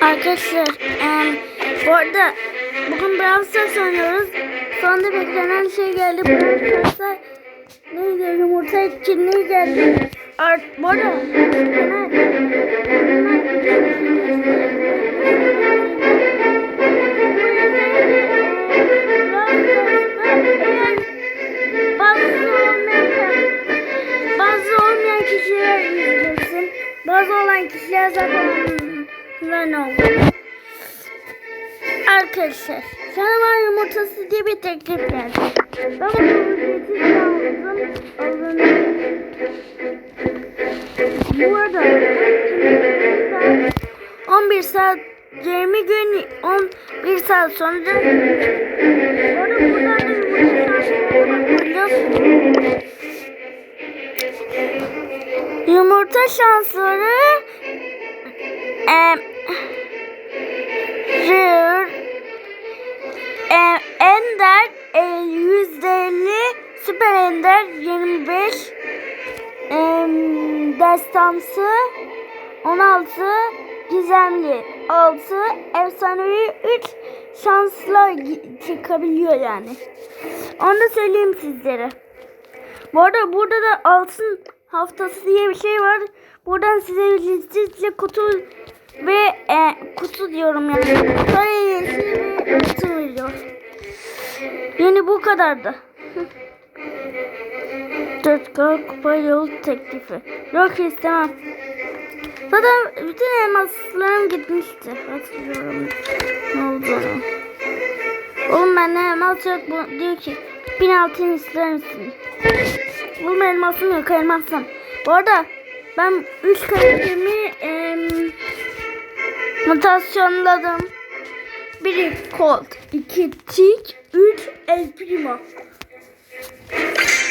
Arkadaşlar em, bu arada bugün Brawl Stars oynuyoruz. Sonunda beklenen şey geldi. Brawl Stars'a neydi yumurta etkinliği geldi. Art, bu arada beklenen- zaten ben oldum. Arkadaşlar canavar yumurtası diye bir teklif geldi. Ben bu ücreti aldım. Bu arada 11 saat 20 gün 11 saat sonra arada buradan da yumurta bakabiliyorsunuz. Yumurta şansları em, rare em, ender e, yüzde elli süper ender 25 em, destansı 16 gizemli 6 efsanevi 3 şansla çıkabiliyor yani. Onu da söyleyeyim sizlere. Bu arada burada da altın haftası diye bir şey var. Buradan size listesle kutu ve e, kutu diyorum yani. Kare yeşil ve kutu veriyor. Yani bu kadardı. 4K kupa yol teklifi. Yok istemem. Zaten bütün elmaslarım gitmişti. Hatırlıyorum ne olduğunu. Oğlum bende elmas yok. Bu diyor ki bin altın ister misin? Oğlum elmasım yok elmasım. Bu arada ben 3 karakterimi em, mutasyonladım. Biri Colt, 2 Tick, 3 El Primo.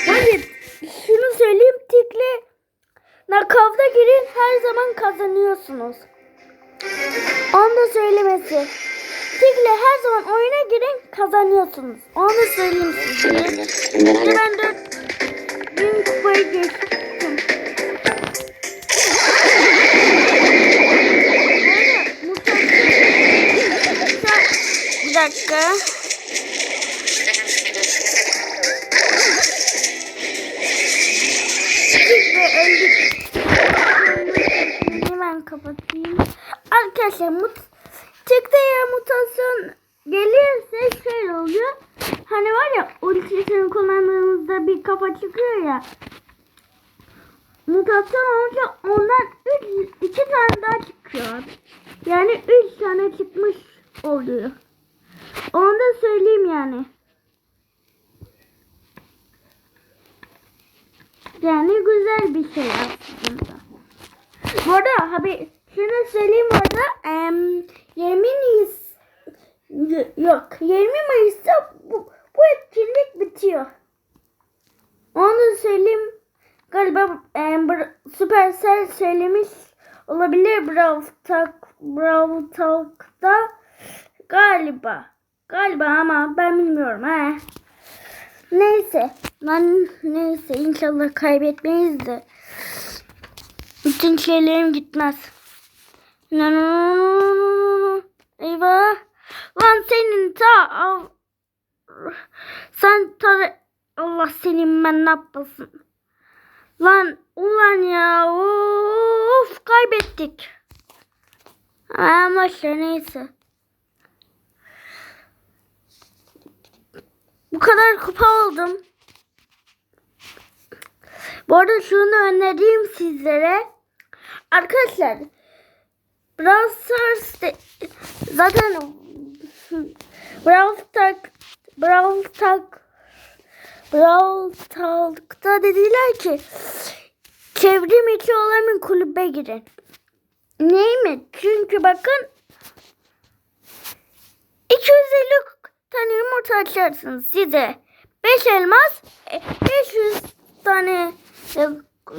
Hayır, şunu söyleyeyim Tick'le nakavda girin her zaman kazanıyorsunuz. Onu da söylemesi. Tick'le her zaman oyuna girin kazanıyorsunuz. Onu da söyleyeyim size. Ben 4 bin kupayı geçtim. Dakika. Ve öldük. Hemen kapatayım. Arkadaşlar mut çıktı ya mutasyon gelirse şöyle oluyor. Hani var ya ultisini kullandığımızda bir kafa çıkıyor ya. Mutasyon olunca ondan 3 2 tane daha çıkıyor. Yani 3 tane çıkmış oluyor. Onu da söyleyeyim yani. Yani güzel bir şey aslında. Bu arada haber şunu söyleyeyim bu arada em, 20 Mayıs yok 20 Mayıs'ta bu, bu etkinlik bitiyor. Onu da söyleyeyim. Galiba Bra- Supercell söylemiş olabilir Brawl Talk Brawl Talk'ta galiba. Galiba ama ben bilmiyorum ha. Neyse. Ben neyse inşallah kaybetmeyiz de. Bütün şeylerim gitmez. No. Eyvah. Lan senin ta sen ta Allah senin ben ne yapasın. Lan ulan ya of kaybettik. Ha, boşver neyse. Bu kadar kupa oldum. Bu arada şunu önereyim sizlere. Arkadaşlar Brawl Stars de- zaten Brawl Talk Brawl Talk Brawl Talk'ta dediler ki çevrim içi olan kulübe girin. Niye mi? Çünkü bakın 250 tane yumurta açarsınız size. 5 elmas, e, 500 tane e,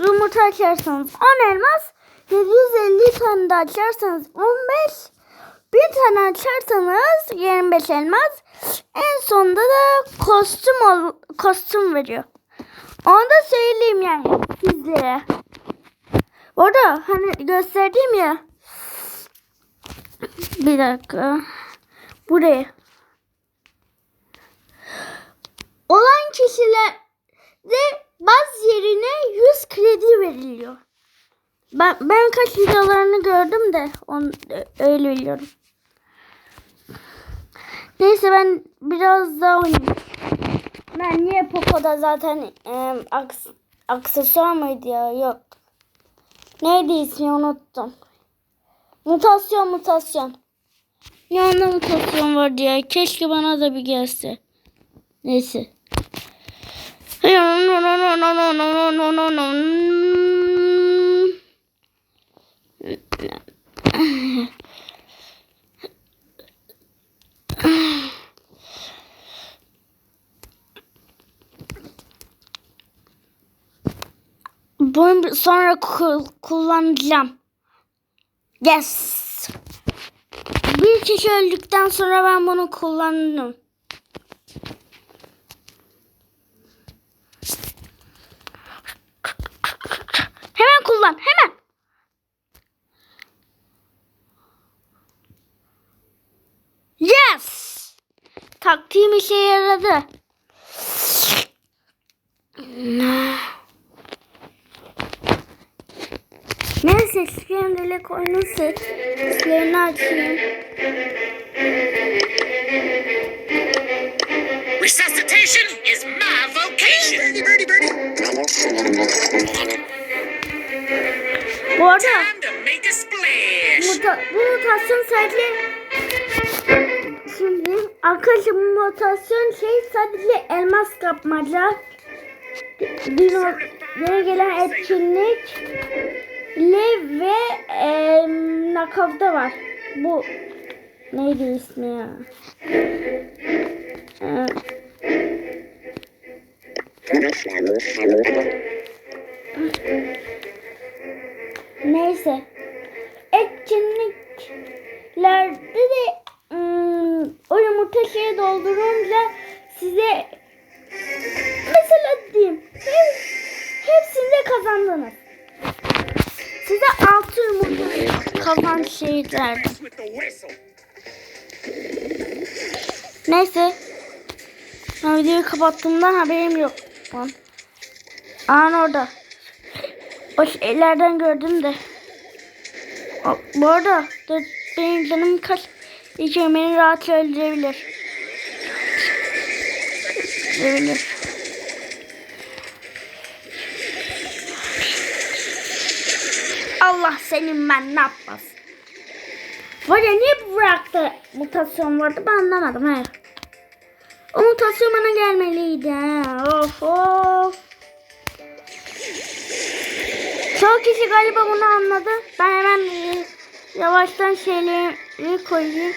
yumurta açarsanız 10 elmas, 750 tane de açarsanız 15, bir tane açarsanız 25 elmas, en sonunda da kostüm ol, kostüm veriyor. Onu da söyleyeyim yani sizlere. Orada hani gösterdim ya Bir dakika. Buraya. Olan kişilerde baz yerine 100 kredi veriliyor. Ben, ben kaç videolarını gördüm de on, öyle biliyorum. Neyse ben biraz daha oynayayım. Ben niye Poco'da zaten e, aks, aksesuar mıydı ya? Yok. Neydi ismi unuttum. Mutasyon mutasyon. Yanında mutasyon vardı ya. Keşke bana da bir gelse. Neyse. Bunu sonra ku- kullanacağım. Yes. Bir kişi öldükten sonra ben bunu kullandım. Hemen kullan, hemen. Yes. Taktiğim işe yaradı. Neyse şimdilik oyunu seç. Seslerini açayım. Resuscitation is my vocation. Birdie, birdie, birdie. Bu arada bu mutasyon sadece şimdi arkadaşlar bu mutasyon şey sadece elmas kapmaca dinozora gelen etkinlik le ve e, nakavda var. Bu neydi ismi ya? Neyse. Whistle. Neyse. Ben videoyu kapattığımdan haberim yok. Lan. An orada. O şeylerden gördüm de. O, bu arada benim canım kaç. İlk beni rahatça öldürebilir. Öldürebilir. Allah senin ben ne yapmaz. Var ya niye bıraktı mutasyon vardı ben anlamadım he. O mutasyon bana gelmeliydi. Of of. Çoğu kişi galiba bunu anladı. Ben hemen e, yavaştan şeyleri koyayım.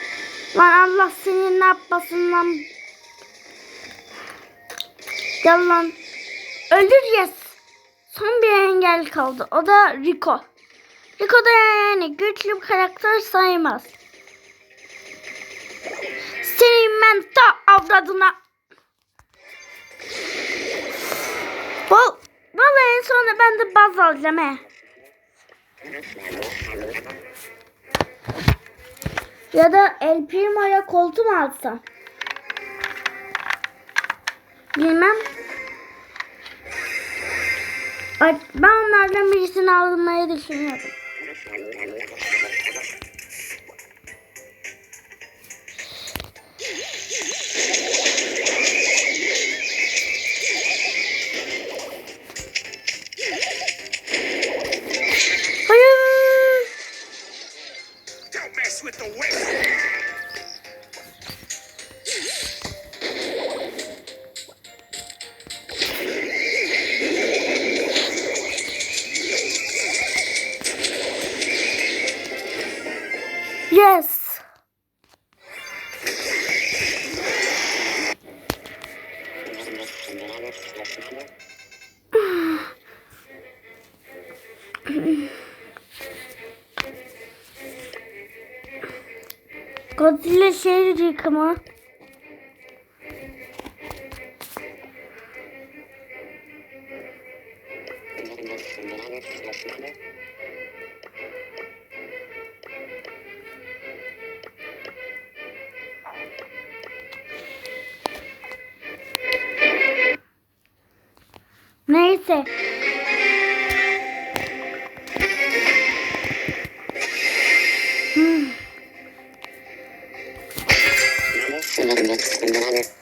Lan Allah senin ne yapmasın lan. Gel lan. Öldüreceğiz. Son bir engel kaldı. O da Rico. Rico da yani güçlü bir karakter sayılmaz. Senin ben ta avradına. Val Vallahi en sonunda ben de baz alacağım he. Ya da El Primo'ya koltuğu mu alsam? Bilmem. Ben onlardan birisini almayı düşünüyorum. Gracias. Godzilla şey yıkama. Neyse. Ben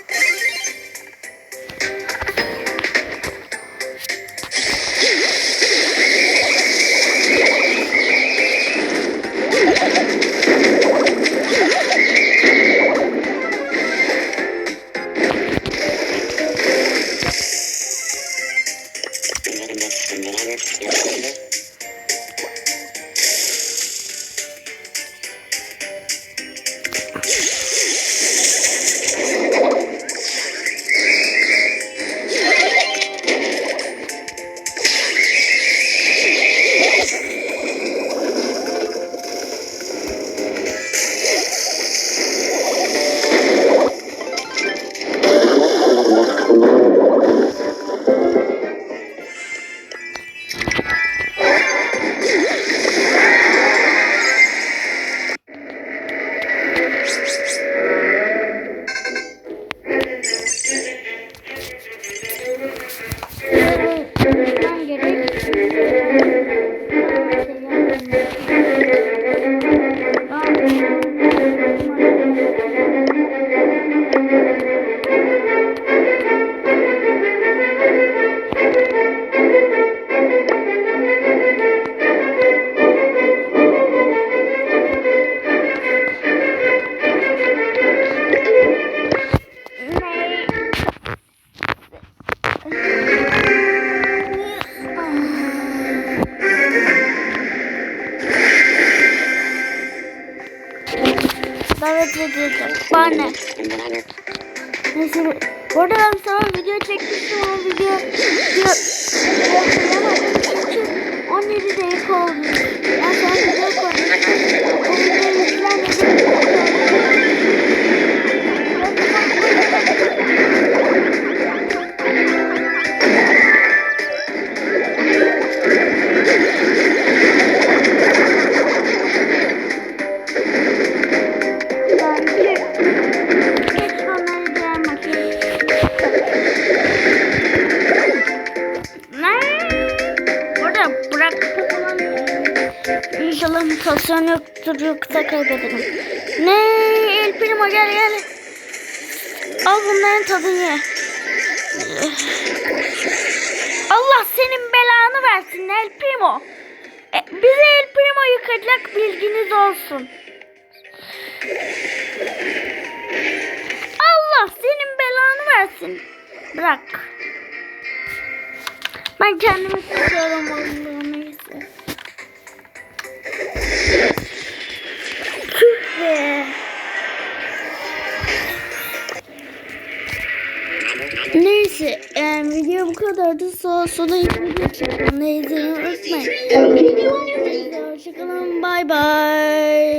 Bana. Neyse. Bu arada ben sana video çekmiştim ama video video çünkü 17 dakika oldu. Bırak. İnşallah mutasyon yoktur yoksa kaybederim. Ne? El Primo gel gel. Al bunların tadını ye. Allah senin belanı versin El Primo. E, bize El Primo yıkacak bilginiz olsun. Allah senin belanı versin. Bırak. Ben kendimi tutuyorum vallahi neyse. Tüh be. Neyse, yani video bu kadardı. Sonra sonra video çektim. Ne izlemeyi unutmayın. Hoşçakalın. Bay bay.